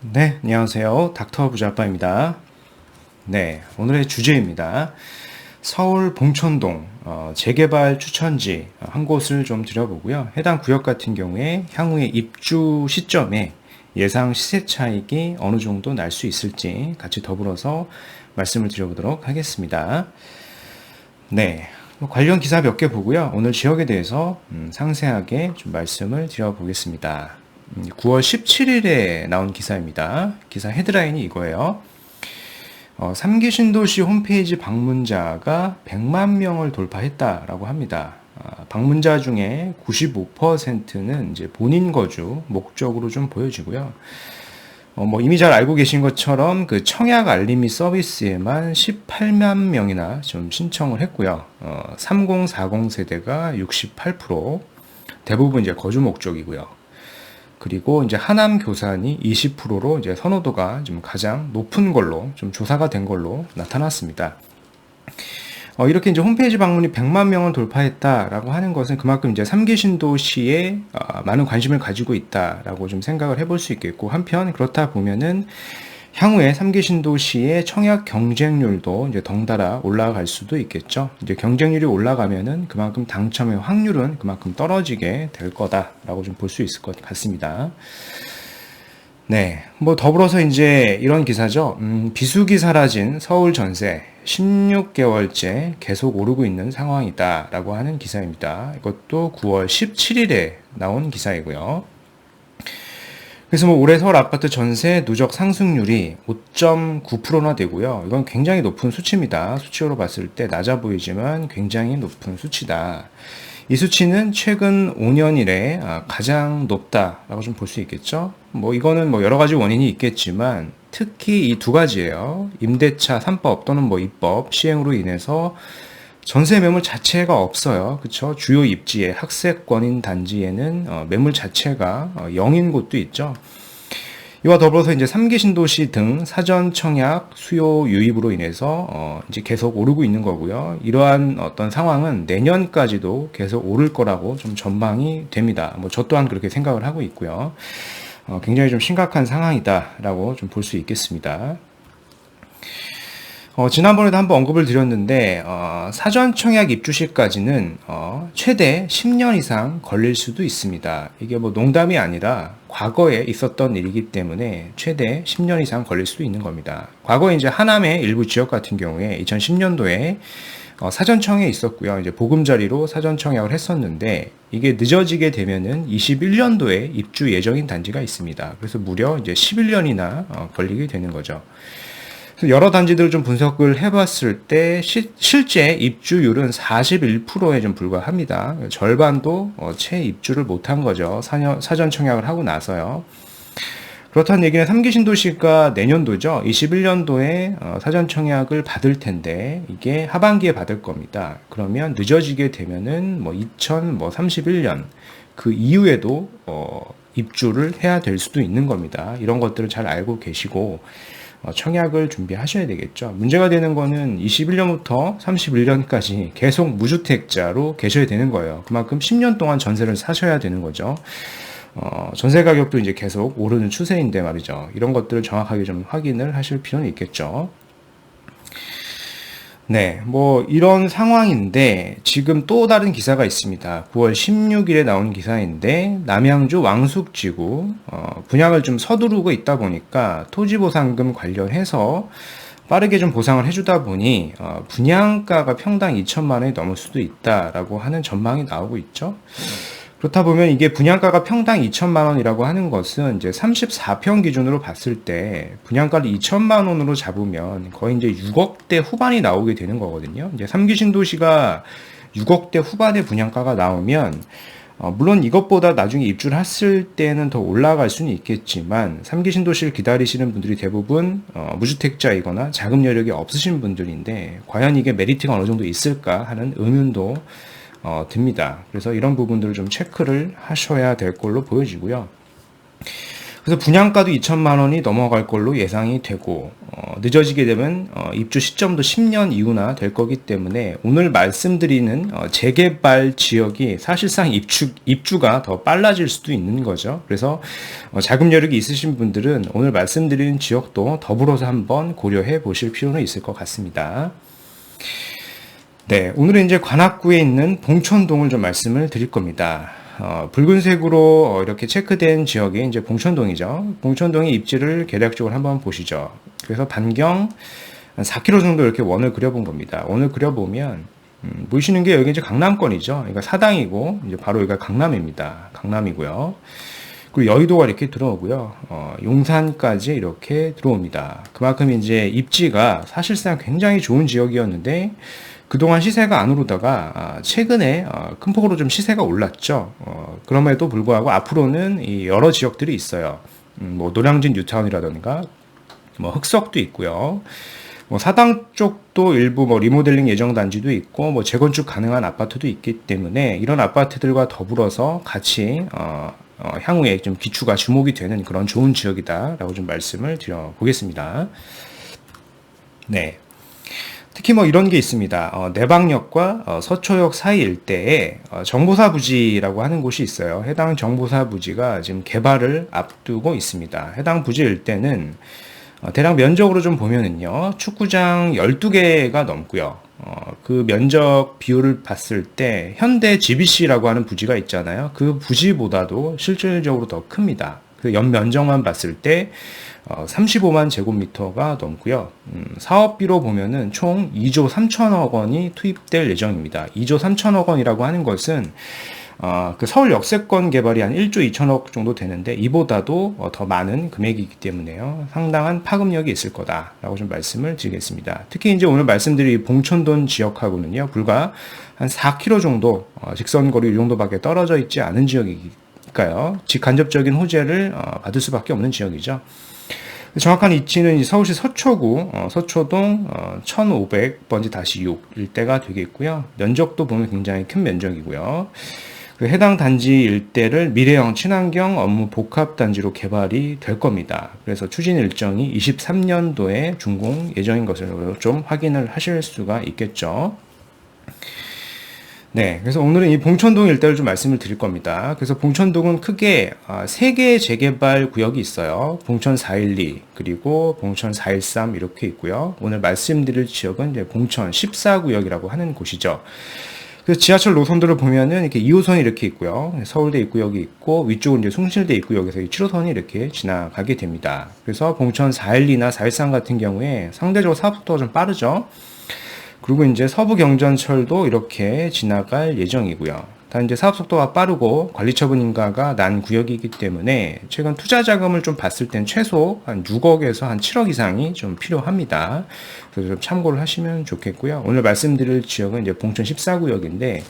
네, 안녕하세요. 닥터 부자빠입니다. 네, 오늘의 주제입니다. 서울 봉천동 어, 재개발 추천지 한 곳을 좀 드려보고요. 해당 구역 같은 경우에 향후의 입주 시점에 예상 시세 차익이 어느 정도 날 수 있을지 같이 더불어서 말씀을 드려보도록 하겠습니다. 네, 관련 기사 몇 개 보고요. 오늘 지역에 대해서 음, 상세하게 좀 말씀을 드려보겠습니다. 9월 음, 17일에 나온 기사입니다. 기사 헤드라인이 이거예요. 어, 3기 신도시 홈페이지 방문자가 100만 명을 돌파했다라고 합니다. 아, 방문자 중에 95%는 이제 본인 거주 목적으로 좀 보여지고요. 어, 뭐 이미 잘 알고 계신 것처럼 그 청약 알림이 서비스에만 18만 명이나 좀 신청을 했고요. 어, 3040 세대가 68% 대부분 이제 거주 목적이고요. 그리고 이제 하남 교산이 20%로 이제 선호도가 좀 가장 높은 걸로 좀 조사가 된 걸로 나타났습니다. 어, 이렇게 이제 홈페이지 방문이 100만 명을 돌파했다라고 하는 것은 그만큼 이제 3기 신도시에 어, 많은 관심을 가지고 있다라고 좀 생각을 해볼 수 있겠고 한편 그렇다 보면은 향후에 3기 신도시의 청약 경쟁률도 이제 덩달아 올라갈 수도 있겠죠. 이제 경쟁률이 올라가면은 그만큼 당첨의 확률은 그만큼 떨어지게 될 거다라고 좀 볼 수 있을 것 같습니다. 네. 뭐 더불어서 이제 이런 기사죠. 음, 비수기 사라진 서울 전세 16개월째 계속 오르고 있는 상황이다라고 하는 기사입니다. 이것도 9월 17일에 나온 기사이고요. 그래서 뭐 올해 서울 아파트 전세 누적 상승률이 5.9%나 되고요. 이건 굉장히 높은 수치입니다. 수치로 봤을 때 낮아 보이지만 굉장히 높은 수치다. 이 수치는 최근 5년 이래 아, 가장 높다라고 좀 볼 수 있겠죠. 뭐 이거는 뭐 여러 가지 원인이 있겠지만 특히 이 두 가지예요. 임대차 3법 또는 뭐 입법 시행으로 인해서 전세 매물 자체가 없어요. 그쵸? 주요 입지에 학세권인 단지에는 어, 매물 자체가 어, 0인 곳도 있죠. 이와 더불어서 이제 3기 신도시 등 사전 청약 수요 유입으로 인해서 어 이제 계속 오르고 있는 거고요. 이러한 어떤 상황은 내년까지도 계속 오를 거라고 좀 전망이 됩니다. 뭐 저 또한 그렇게 생각을 하고 있고요. 어 굉장히 좀 심각한 상황이다라고 좀 볼 수 있겠습니다. 어, 지난번에도 한번 언급을 드렸는데 어, 사전 청약 입주 시까지는 어, 최대 10년 이상 걸릴 수도 있습니다. 이게 뭐 농담이 아니라 과거에 있었던 일이기 때문에 최대 10년 이상 걸릴 수도 있는 겁니다. 과거에 이제 하남의 일부 지역 같은 경우에 2010년도에 어, 사전청에 있었고요. 이제 보금자리로 사전청약을 했었는데 이게 늦어지게 되면은 21년도에 입주 예정인 단지가 있습니다. 그래서 무려 이제 11년이나 어, 걸리게 되는 거죠. 여러 단지들을 좀 분석을 해봤을 때 시, 실제 입주율은 41%에 좀 불과합니다. 절반도 어, 채 입주를 못한 거죠. 사년, 사전 청약을 하고 나서요. 그렇다는 얘기는 3기 신도시가 내년도죠. 21년도에 어, 사전 청약을 받을 텐데 이게 하반기에 받을 겁니다. 그러면 늦어지게 되면은 뭐 2031년 그 이후에도 어, 입주를 해야 될 수도 있는 겁니다. 이런 것들을 잘 알고 계시고 어, 청약을 준비하셔야 되겠죠. 문제가 되는 거는 21년부터 31년까지 계속 무주택자로 계셔야 되는 거예요. 그만큼 10년 동안 전세를 사셔야 되는 거죠. 어, 전세 가격도 이제 계속 오르는 추세인데 말이죠. 이런 것들을 정확하게 좀 확인을 하실 필요는 있겠죠. 네, 뭐 이런 상황인데 지금 또 다른 기사가 있습니다. 9월 16일에 나온 기사인데 남양주 왕숙지구 어, 분양을 좀 서두르고 있다 보니까 토지보상금 관련해서 빠르게 좀 보상을 해주다 보니 어, 분양가가 평당 2천만 원이 넘을 수도 있다라고 하는 전망이 나오고 있죠. 그렇다 보면 이게 분양가가 평당 2천만 원이라고 하는 것은 이제 34평 기준으로 봤을 때 분양가를 2천만 원으로 잡으면 거의 이제 6억대 후반이 나오게 되는 거거든요. 이제 3기 신도시가 6억대 후반의 분양가가 나오면 어, 물론 이것보다 나중에 입주를 했을 때는 더 올라갈 수는 있겠지만 3기 신도시를 기다리시는 분들이 대부분 어, 무주택자이거나 자금 여력이 없으신 분들인데 과연 이게 메리트가 어느 정도 있을까 하는 의문도 어, 듭니다. 그래서 이런 부분들을 좀 체크를 하셔야 될 걸로 보여지고요. 그래서 분양가도 2천만 원이 넘어갈 걸로 예상이 되고 어, 어, 늦어지게 되면 어, 입주 시점도 10년 이후나 될 거기 때문에 오늘 말씀드리는 어, 재개발 지역이 사실상 입주 입주가 더 빨라질 수도 있는 거죠. 그래서 어, 자금 여력이 있으신 분들은 오늘 말씀드리는 지역도 더불어서 한번 고려해 보실 필요는 있을 것 같습니다. 네, 오늘은 이제 관악구에 있는 봉천동을 좀 말씀을 드릴 겁니다. 어, 붉은색으로 어, 이렇게 체크된 지역이 이제 봉천동이죠. 봉천동의 입지를 계략적으로 한번 보시죠. 그래서 반경 4km 정도 이렇게 원을 그려본 겁니다. 원을 그려보면 음, 보이시는 게 여기 이제 강남권이죠. 그러니까 사당이고 이제 바로 여기가 강남입니다. 강남이고요. 그리고 여의도가 이렇게 들어오고요. 어, 용산까지 이렇게 들어옵니다. 그만큼 이제 입지가 사실상 굉장히 좋은 지역이었는데 그동안 시세가 안 오르다가 아, 최근에 어, 큰 폭으로 좀 시세가 올랐죠. 어, 그럼에도 불구하고 앞으로는 이 여러 지역들이 있어요. 음, 뭐 노량진 뉴타운이라든가 뭐 흑석도 있고요. 뭐 사당 쪽도 일부 뭐 리모델링 예정 단지도 있고 뭐 재건축 가능한 아파트도 있기 때문에 이런 아파트들과 더불어서 같이 어, 어, 향후에 좀 기추가 주목이 되는 그런 좋은 지역이다라고 좀 말씀을 드려 보겠습니다. 네. 특히 뭐 이런 게 있습니다. 어, 내방역과 어, 서초역 사이 일대에 어, 정보사 부지라고 하는 곳이 있어요. 해당 정보사 부지가 지금 개발을 앞두고 있습니다. 해당 부지 일대는 어, 대략 면적으로 좀 보면은요, 축구장 12개가 넘고요. 어, 그 면적 비율을 봤을 때 현대 GBC라고 하는 부지가 있잖아요. 그 부지보다도 실질적으로 더 큽니다. 그 연면적만 봤을 때 어, 35만 제곱미터가 넘고요. 음, 사업비로 보면은 총 2조 3천억 원이 투입될 예정입니다. 2조 3천억 원이라고 하는 것은 어, 그 서울 역세권 개발이 한 1조 2천억 정도 되는데 이보다도 어, 더 많은 금액이기 때문에요. 상당한 파급력이 있을 거다라고 좀 말씀을 드리겠습니다. 특히 이제 오늘 말씀드린 봉천돈 지역하고는요. 불과 한 4km 정도 어, 직선 거리 이 정도밖에 떨어져 있지 않은 지역이니까요. 직간접적인 호재를 어, 받을 수밖에 없는 지역이죠. 정확한 위치는 서울시 서초구 어, 서초동 어, 1500번지 다시 6 일대가 되겠고요. 면적도 보면 굉장히 큰 면적이고요. 그 해당 단지 일대를 미래형 친환경 업무 복합 단지로 개발이 될 겁니다. 그래서 추진 일정이 23년도에 준공 예정인 것으로 좀 확인을 하실 수가 있겠죠. 네, 그래서 오늘은 이 봉천동 일대를 좀 말씀을 드릴 겁니다. 그래서 봉천동은 크게 아, 세 개의 재개발 구역이 있어요. 봉천 412 그리고 봉천 413 이렇게 있고요. 오늘 말씀드릴 지역은 이제 봉천 14구역이라고 하는 곳이죠. 그래서 지하철 노선들을 보면은 이렇게 2호선이 이렇게 있고요. 서울대 입구역이 있고 위쪽은 이제 숭실대 입구역에서 7호선이 이렇게 지나가게 됩니다. 그래서 봉천 412나 413 같은 경우에 상대적으로 사업속도가 좀 빠르죠. 그리고 이제 서부 경전철도 이렇게 지나갈 예정이고요. 단 이제 사업 속도가 빠르고 관리 처분 인가가 난 구역이기 때문에 최근 투자 자금을 좀 봤을 땐 최소 한 6억에서 한 7억 이상이 좀 필요합니다. 그래서 좀 참고를 하시면 좋겠고요. 오늘 말씀드릴 지역은 이제 봉천 14구역인데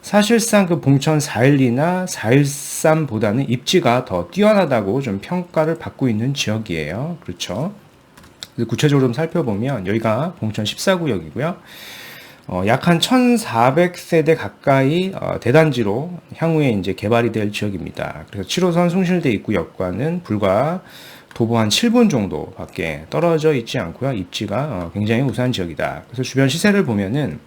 사실상 그 봉천 412나 413보다는 입지가 더 뛰어나다고 좀 평가를 받고 있는 지역이에요. 그렇죠. 구체적으로 좀 살펴보면 여기가 봉천 14구역이고요. 어, 약한 1,400세대 가까이 어, 대단지로 향후에 이제 개발이 될 지역입니다. 그래서 7호선 숭실대 입구역과는 불과 도보 한 7분 정도밖에 떨어져 있지 않고요. 입지가 어, 굉장히 우수한 지역이다. 그래서 주변 시세를 보면은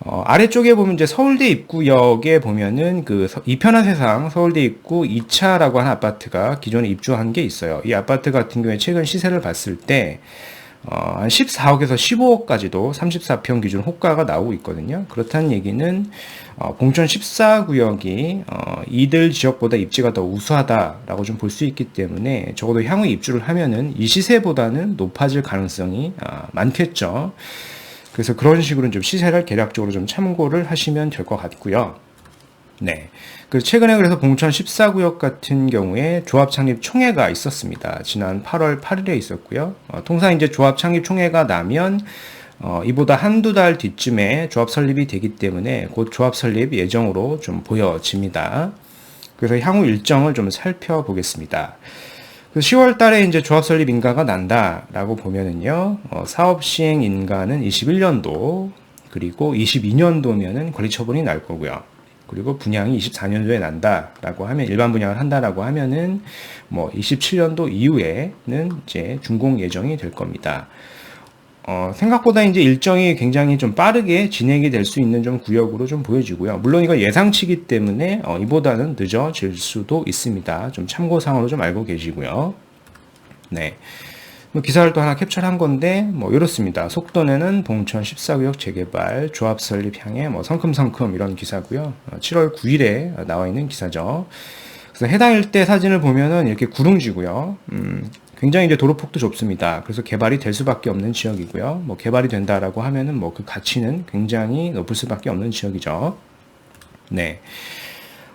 어, 아래쪽에 보면 이제 서울대 입구역에 보면은 그 이편한 세상 서울대 입구 2차라고 하는 아파트가 기존에 입주한 게 있어요. 이 아파트 같은 경우에 최근 시세를 봤을 때 어, 한 14억에서 15억까지도 34평 기준 호가가 나오고 있거든요. 그렇다는 얘기는 어, 봉천 14구역이 어, 이들 지역보다 입지가 더 우수하다라고 좀 볼 수 있기 때문에 적어도 향후 입주를 하면은 이 시세보다는 높아질 가능성이 어, 많겠죠. 그래서 그런 식으로 좀 시세를 계략적으로 좀 참고를 하시면 될 것 같고요. 네. 그 최근에 그래서 봉천 14구역 같은 경우에 조합 창립 총회가 있었습니다. 지난 8월 8일에 있었고요. 어, 통상 이제 조합 창립 총회가 나면 어, 이보다 한두 달 뒤쯤에 조합 설립이 되기 때문에 곧 조합 설립 예정으로 좀 보여집니다. 그래서 향후 일정을 좀 살펴보겠습니다. 10월 그 달에 이제 조합 설립 인가가 난다라고 보면은요, 어, 사업 시행 인가는 21년도, 그리고 22년도면은 권리 처분이 날 거고요. 그리고 분양이 24년도에 난다라고 하면 일반 분양을 한다라고 하면은 뭐 27년도 이후에는 이제 준공 예정이 될 겁니다. 어, 생각보다 이제 일정이 굉장히 좀 빠르게 진행이 될 수 있는 좀 구역으로 좀 보여지고요. 물론 이거 예상치기 때문에 어, 이보다는 늦어질 수도 있습니다. 좀 참고사항으로 좀 알고 계시고요. 네. 뭐 기사를 또 하나 캡처한 건데 뭐 이렇습니다. 속도내는 봉천 14구역 재개발 조합 설립 향해 뭐 성큼성큼 이런 기사고요. 7월 어, 9일에 나와 있는 기사죠. 그래서 해당 일대 사진을 보면은 이렇게 구릉지고요. 음, 굉장히 이제 도로폭도 좁습니다. 그래서 개발이 될 수밖에 없는 지역이고요. 뭐 개발이 된다라고 하면은 뭐 그 가치는 굉장히 높을 수밖에 없는 지역이죠. 네.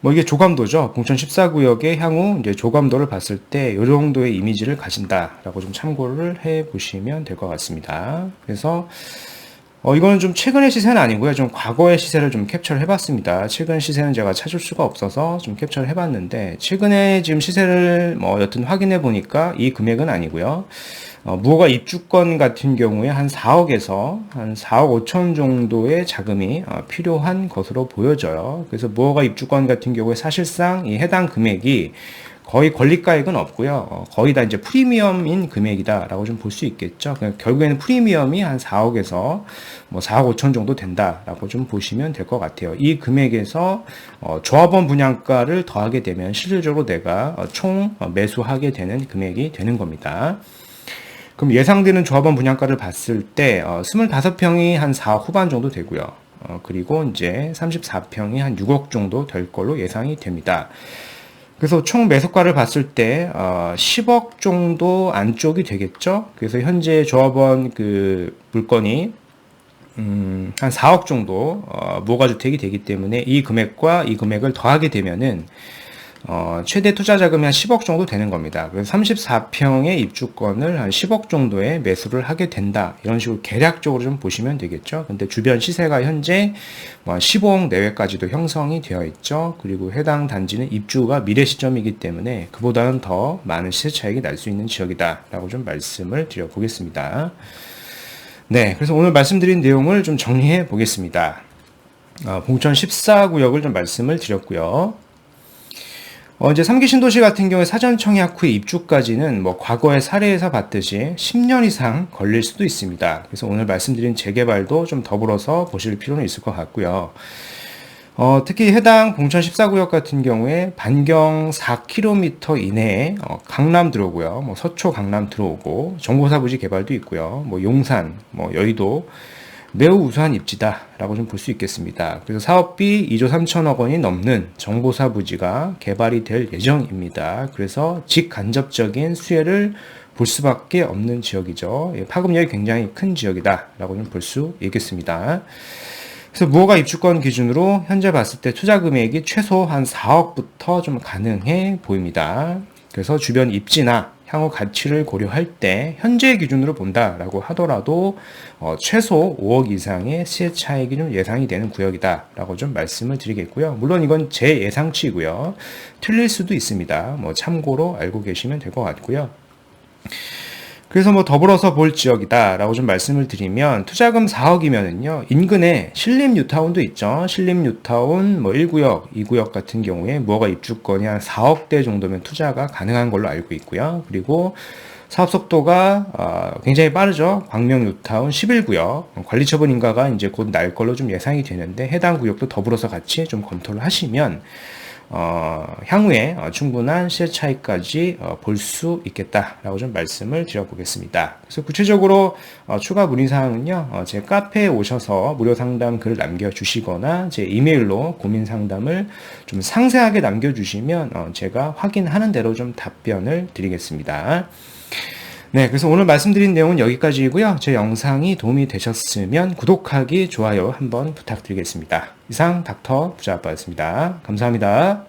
뭐 이게 조감도죠. 공천 14구역의 향후 이제 조감도를 봤을 때 이 정도의 이미지를 가진다라고 좀 참고를 해 보시면 될 것 같습니다. 그래서 어, 이거는 좀 최근의 시세는 아니고요. 좀 과거의 시세를 좀 캡처를 해봤습니다. 최근 시세는 제가 찾을 수가 없어서 좀 캡처를 해봤는데, 최근에 지금 시세를 뭐 여튼 확인해 보니까 이 금액은 아니고요. 어, 무허가 입주권 같은 경우에 한 4억에서 한 4억 5천 정도의 자금이 어, 필요한 것으로 보여져요. 그래서 무허가 입주권 같은 경우에 사실상 이 해당 금액이 거의 권리가액은 없고요. 어, 거의 다 이제 프리미엄인 금액이다라고 좀 볼 수 있겠죠. 결국에는 프리미엄이 한 4억에서 뭐 4억 5천 정도 된다라고 좀 보시면 될 것 같아요. 이 금액에서 어, 조합원 분양가를 더하게 되면 실질적으로 내가 어, 총 어, 매수하게 되는 금액이 되는 겁니다. 그럼 예상되는 조합원 분양가를 봤을 때 어, 25평이 한 4억 후반 정도 되고요. 어, 그리고 이제 34평이 한 6억 정도 될 걸로 예상이 됩니다. 그래서 총 매수가를 봤을 때 어, 10억 정도 안쪽이 되겠죠. 그래서 현재 조합원 그 물건이 음, 한 4억 정도 어, 모가주택이 되기 때문에 이 금액과 이 금액을 더하게 되면은 어, 최대 투자 자금이 한 10억 정도 되는 겁니다. 그래서 34평의 입주권을 한 10억 정도에 매수를 하게 된다. 이런 식으로 계략적으로 좀 보시면 되겠죠. 근데 주변 시세가 현재 뭐 15억 내외까지도 형성이 되어 있죠. 그리고 해당 단지는 입주가 미래 시점이기 때문에 그보다는 더 많은 시세 차익이 날 수 있는 지역이다. 라고 좀 말씀을 드려 보겠습니다. 네. 그래서 오늘 말씀드린 내용을 좀 정리해 보겠습니다. 어, 봉천 14구역을 좀 말씀을 드렸고요. 어, 이제 3기 신도시 같은 경우에 사전 청약 후에 입주까지는 뭐 과거의 사례에서 봤듯이 10년 이상 걸릴 수도 있습니다. 그래서 오늘 말씀드린 재개발도 좀 더불어서 보실 필요는 있을 것 같고요. 어, 특히 해당 봉천 14구역 같은 경우에 반경 4km 이내에 어, 강남 들어오고요. 뭐 서초 강남 들어오고 정보사부지 개발도 있고요. 뭐 용산, 뭐 여의도 매우 우수한 입지다라고 좀 볼 수 있겠습니다. 그래서 사업비 2조 3천억 원이 넘는 정보사 부지가 개발이 될 예정입니다. 그래서 직간접적인 수혜를 볼 수밖에 없는 지역이죠. 예, 파급력이 굉장히 큰 지역이다라고 좀 볼 수 있겠습니다. 그래서 무허가 입주권 기준으로 현재 봤을 때 투자 금액이 최소 한 4억부터 좀 가능해 보입니다. 그래서 주변 입지나 향후 가치를 고려할 때 현재 기준으로 본다라고 하더라도 어, 최소 5억 이상의 시세 차익이 좀 예상이 되는 구역이다라고 좀 말씀을 드리겠고요. 물론 이건 제 예상치고요. 틀릴 수도 있습니다. 뭐 참고로 알고 계시면 될 것 같고요. 그래서 뭐 더불어서 볼 지역이다라고 좀 말씀을 드리면 투자금 4억이면은요 인근에 신림 뉴타운도 있죠. 신림 뉴타운 뭐 1구역 2구역 같은 경우에 뭐가 입주권이 한 4억대 정도면 투자가 가능한 걸로 알고 있고요. 그리고 사업 속도가 어, 굉장히 빠르죠. 광명 뉴타운 11구역. 관리 처분 인가가 이제 곧 날 걸로 좀 예상이 되는데 해당 구역도 더불어서 같이 좀 검토를 하시면 어, 향후에 어, 충분한 시세 차이까지 어, 볼수 있겠다라고 좀 말씀을 드려보겠습니다. 그래서 구체적으로 어, 추가 문의 사항은요, 어, 제 카페에 오셔서 무료 상담 글 남겨주시거나 제 이메일로 고민 상담을 좀 상세하게 남겨주시면 어, 제가 확인하는 대로 좀 답변을 드리겠습니다. 네, 그래서 오늘 말씀드린 내용은 여기까지이고요. 제 영상이 도움이 되셨으면 구독하기, 좋아요 한번 부탁드리겠습니다. 이상 닥터 부자아빠였습니다. 감사합니다.